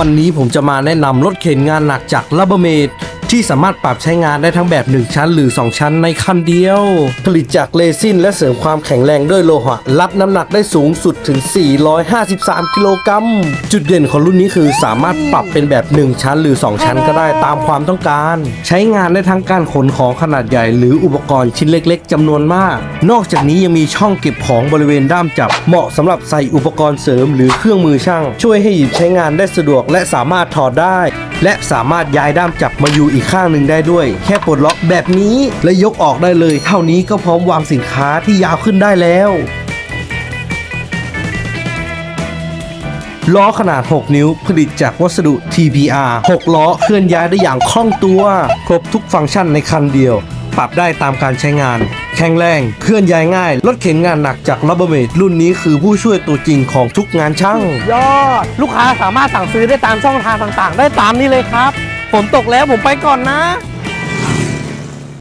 วันนี้ผมจะมาแนะนำรถเข็นงานหนักจาก r u b b e r m a d ที่สามารถปรับใช้งานได้ทั้งแบบ 1 ชั้นหรือ 2 ชั้นในคันเดียว ผลิตจากเรซินและเสริมความแข็งแรงด้วยโลหะ รับน้ำหนักได้สูงสุดถึง 453 กิโลกรัม จุดเด่นของรุ่นนี้คือสามารถปรับเป็นแบบ 1 ชั้นหรือ 2 ชั้นก็ได้ตามความต้องการ ใช้งานได้ทั้งการขนของขนาดใหญ่ หรืออุปกรณ์ชิ้นเล็ก ๆจำนวนมาก นอกจากนี้ยังมีช่องเก็บของบริเวณด้ามจับ เหมาะสำหรับใส่อุปกรณ์เสริมหรือเครื่องมือช่าง ช่วยให้หยิบใช้งานได้สะดวกและสามารถถอดได้และสามารถย้ายด้ามจับมาอยู่อีกข้างหนึ่งได้ด้วย แค่ปลดล็อกแบบนี้และยกออกได้เลย เท่านี้ก็พร้อมวางสินค้าที่ยาวขึ้นได้แล้วล้อขนาด 6 นิ้วผลิตจากวัสดุ TPR 6 ล้อเคลื่อนย้ายได้อย่างคล่องตัว ครบทุกฟังก์ชันในคันเดียว ปรับได้ตามการใช้งาน แข็งแรง เคลื่อนย้ายง่าย รถเข็นงานหนักจาก r u b b e r m a d รุ่นนี้คือผู้ช่วยตัวจริงของทุกงานช่าง ยอด ลูกค้าสามารถสั่งซื้อได้ตามช่องทางต่างๆ ได้ตามนี้เลยครับ ผมตกแล้วผมไปก่อนนะ